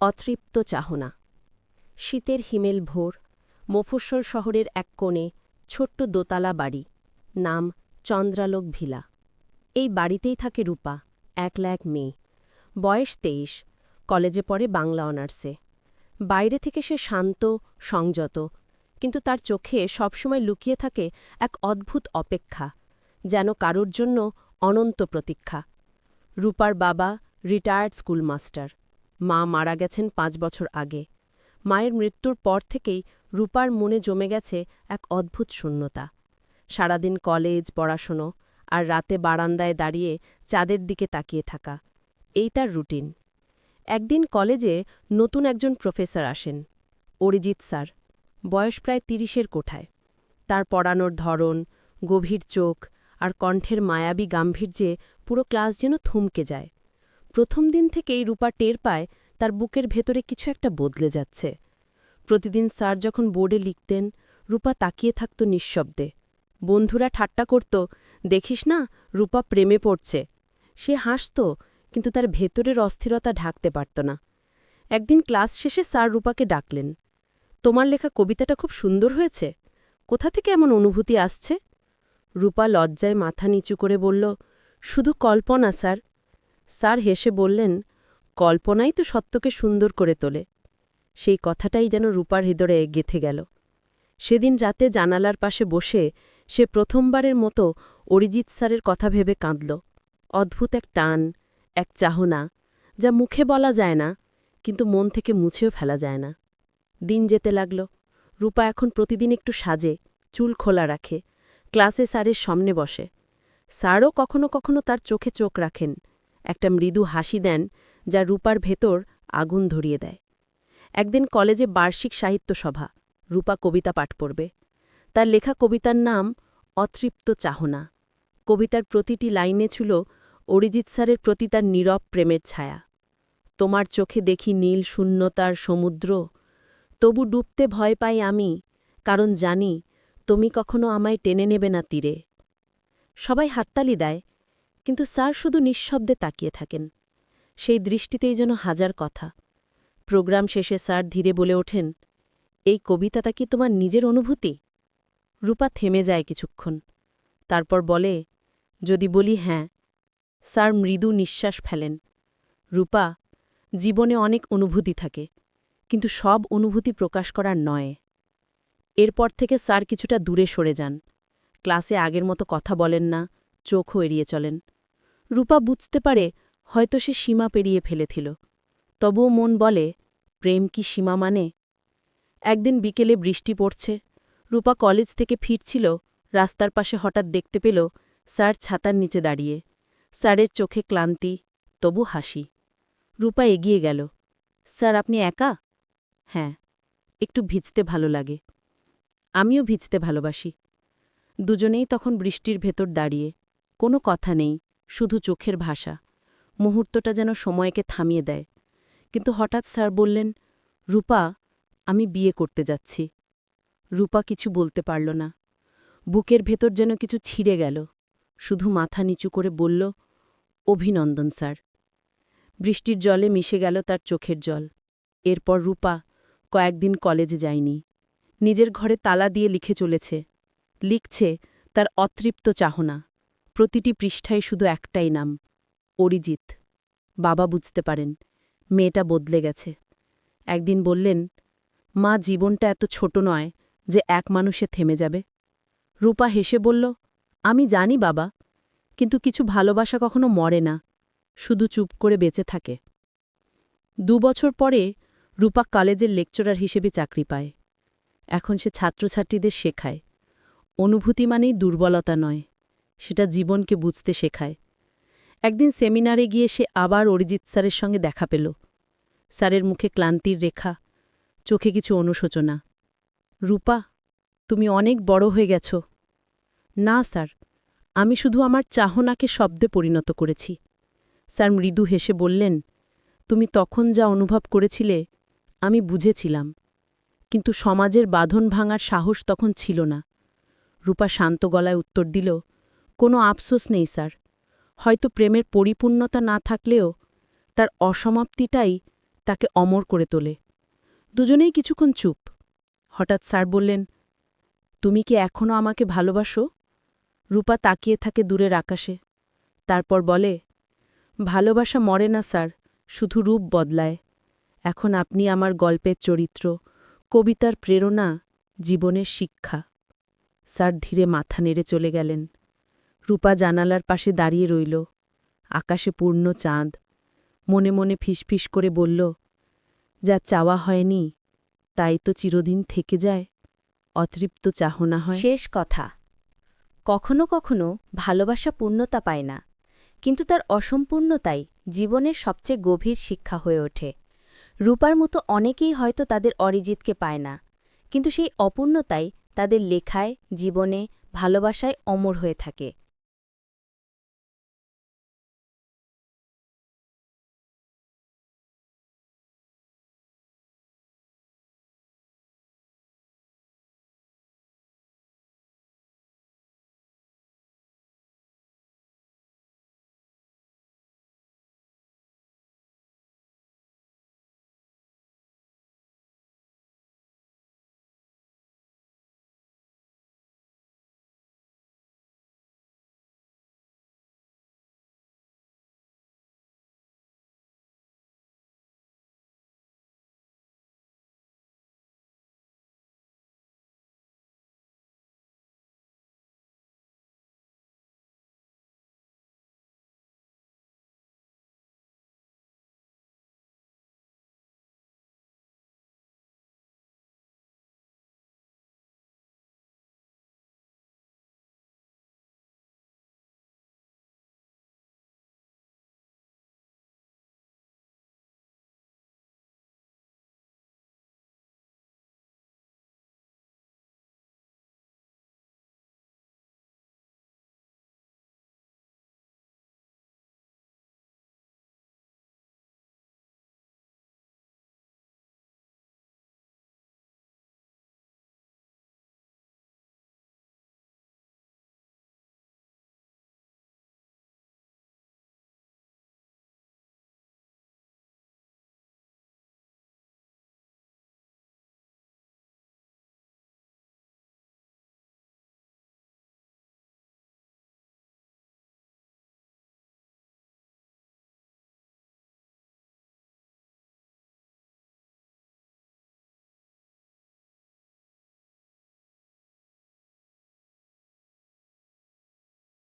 অতৃপ্ত চাহনা। শীতের হিমেল ভোর, মফস্বল শহরের এক কোণে ছোট্ট দোতলা বাড়ি, নাম চন্দ্রালোক ভিলা। এই বাড়িতেই থাকে রূপা, একলা এক মেয়ে। বয়স তেইশ, কলেজে পড়ে বাংলা অনার্সে। বাইরে থেকে সে শান্ত, সংযত, কিন্তু তার চোখে সবসময় লুকিয়ে থাকে এক অদ্ভুত অপেক্ষা, যেন কারোর জন্য অনন্ত প্রতীক্ষা। রূপার বাবা রিটায়ার্ড স্কুলমাস্টার মা মারা গেছেন পাঁচ বছর আগে। মায়ের মৃত্যুর পর থেকেই রূপার মনে জমে গেছে এক অদ্ভুত শূন্যতা। সারাদিন কলেজ, পড়াশোনো আর রাতে বারান্দায় দাঁড়িয়ে চাঁদের দিকে তাকিয়ে থাকা। এই তার রুটিন। একদিন কলেজে নতুন একজন প্রফেসর আসেন, অরিজিৎ স্যার। বয়স প্রায় তিরিশের কোঠায়। তার পড়ানোর ধরন, গভীর চোখ আর কণ্ঠের মায়াবী গাম্ভীর্যে পুরো ক্লাস যেন থমকে যায়। প্রথম দিন থেকেই রূপা টের পায় তার বুকের ভেতরে কিছু একটা বদলে যাচ্ছে। প্রতিদিন স্যার যখন বোর্ডে লিখতেন, রূপা তাকিয়ে থাকত নিঃশব্দে। বন্ধুরা ঠাট্টা করত, দেখিস না, রূপা প্রেমে পড়ছে। সে হাসত, কিন্তু তার ভেতরের অস্থিরতা ঢাকতে পারত না। একদিন ক্লাস শেষে স্যার রূপাকে ডাকলেন, তোমার লেখা কবিতাটা খুব সুন্দর হয়েছে। কোথা থেকে এমন অনুভূতি আসছে? রূপা লজ্জায় মাথা নিচু করে বলল, শুধু কল্পনা, স্যার। স্যার হেসে বললেন, কল্পনাই তো সত্যকে সুন্দর করে তোলে। সেই কথাটাই যেন রূপার হৃদয়ে গেথে গেল। সেদিন রাতে জানালার পাশে বসে সে প্রথমবারের মতো অরিজিৎ স্যারের কথা ভেবে কাঁদল। অদ্ভুত এক টান, এক চাহনা, যা মুখে বলা যায় না, কিন্তু মন থেকে মুছেও ফেলা যায় না। দিন যেতে লাগল। রূপা এখন প্রতিদিন একটু সাজে, চুল খোলা রাখে, ক্লাসে স্যারের সামনে বসে। স্যারও কখনো কখনো তার চোখে চোখ রাখেন। একটা মৃদু হাসি দেন, যা রূপার ভেতর আগুন ধরিয়ে দেয়। একদিন কলেজে বার্ষিক সাহিত্য সভা রূপা কবিতা পাঠ পড়বে। তার লেখা কবিতার নাম অতৃপ্ত চাহনা। কবিতার প্রতিটি লাইনে ছিল অরিজিৎ স্যারের প্রতি তার নীরব প্রেমের ছায়া। তোমার চোখে দেখি নীল শূন্যতার সমুদ্র। তবু ডুবতে ভয় পাই আমি, কারণ জানি তুমি কখনো আমায় টেনে নেবে না তীরে। সবাই হাততালি দেয় কিন্তু স্যার শুধু নিঃশব্দে তাকিয়ে থাকেন। সেই দৃষ্টিতেই যেন হাজার কথা। প্রোগ্রাম শেষে স্যার ধীরে বলে ওঠেন, এই কবিতাটা কি তোমার নিজের অনুভূতি? রূপা থেমে যায় কিছুক্ষণ। তারপর বলে, যদি বলি হ্যাঁ স্যার মৃদু নিঃশ্বাস ফেলেন। রূপা, জীবনে অনেক অনুভূতি থাকে, কিন্তু সব অনুভূতি প্রকাশ করার নয়। এরপর থেকে স্যার কিছুটা দূরে সরে যান। ক্লাসে আগের মতো কথা বলেন না, চোখও এড়িয়ে চলেন। রূপা বুঝতে পারে হয়তো সে সীমা পেরিয়ে ফেলেছিল। তবুও মন বলে, প্রেম কি সীমা মানে? একদিন বিকেলে বৃষ্টি পড়ছে। রূপা কলেজ থেকে ফিরছিল, রাস্তার পাশে হঠাৎ দেখতে পেল স্যার ছাতার নিচে দাঁড়িয়ে। স্যারের চোখে ক্লান্তি, তবু হাসি। রূপা এগিয়ে গেল। স্যার, আপনি একা? হ্যাঁ একটু ভিজতে ভালো লাগে। আমিও ভিজতে ভালোবাসি। দুজনেই তখন বৃষ্টির ভেতর দাঁড়িয়ে। কোনো কথা নেই। শুধু চোখের ভাষা। মুহূর্তটা যেন সময়কে থামিয়ে দেয়। কিন্তু হঠাৎ স্যার বললেন, রূপা, আমি বিয়ে করতে যাচ্ছি। রূপা কিছু বলতে পারল না। বুকের ভেতর যেন কিছু ছিঁড়ে গেল। শুধু মাথা নিচু করে বলল, অভিনন্দন স্যার। বৃষ্টির জলে মিশে গেল তার চোখের জল। এরপর রূপা কয়েকদিন কলেজে যায়নি। নিজের ঘরে তালা দিয়ে লিখে চলেছে। লিখছে, তার অতৃপ্ত চাহনা। প্রতিটি পৃষ্ঠায় শুধু একটাই নাম, অরিজিৎ। বাবা বুঝতে পারেন, মেয়েটা বদলে গেছে। একদিন বললেন, মা, জীবনটা এত ছোট নয় যে এক মানুষে থেমে যাবে। রূপা হেসে বলল, আমি জানি বাবা, কিন্তু কিছু ভালোবাসা কখনো মরে না, শুধু চুপ করে বেঁচে থাকে। দুবছর পরে রূপা কলেজের লেকচারার হিসেবে চাকরি পায়। এখন সে ছাত্রছাত্রীদের শেখায়। অনুভূতি মানেই দুর্বলতা নয়। সেটা জীবনকে বুঝতে শেখায়। একদিন সেমিনারে গিয়ে সে আবার অরিজিৎ স্যারের সঙ্গে দেখা পেল। স্যারের মুখে ক্লান্তির রেখা, চোখে কিছু অনুশোচনা। রূপা, তুমি অনেক বড় হয়ে গেছ। না, স্যার, আমি শুধু আমার চাহনাকে শব্দে পরিণত করেছি। স্যার মৃদু হেসে বললেন, তুমি তখন যা অনুভব করেছিলে, আমি বুঝেছিলাম। কিন্তু সমাজের বাঁধন ভাঙার সাহস তখন ছিল না। রূপা শান্ত গলায় উত্তর দিল কোনো আফসোস নেই, স্যার। হয়তো প্রেমের পরিপূর্ণতা না থাকলেও তার অসমাপ্তিটাই তাকে অমর করে তোলে। দুজনেই কিছুক্ষণ চুপ। হঠাৎ স্যার বললেন, তুমি কি এখনও আমাকে ভালোবাসো? রূপা তাকিয়ে থাকে দূরের আকাশে। তারপর বলে, ভালোবাসা মরে না, স্যার, শুধু রূপ বদলায়। এখন আপনি আমার গল্পের চরিত্র, কবিতার প্রেরণা, জীবনের শিক্ষা। স্যার ধীরে মাথা নেড়ে চলে গেলেন। রূপা জানালার পাশে দাঁড়িয়ে রইল। আকাশে পূর্ণ চাঁদ। মনে মনে ফিসফিস করে বলল, যা চাওয়া হয়নি, তাই তো চিরদিন থেকে যায়। অতৃপ্ত চাহনা হয়। শেষ কথা। কখনো কখনো ভালোবাসা পূর্ণতা পায় না, কিন্তু তার অসম্পূর্ণতাই জীবনের সবচেয়ে গভীর শিক্ষা হয়ে ওঠে। রূপার মতো অনেকেই হয়তো তাদের অরিজিৎকে পায় না, কিন্তু সেই অপূর্ণতাই তাদের লেখায়, জীবনে, ভালোবাসায় অমর হয়ে থাকে।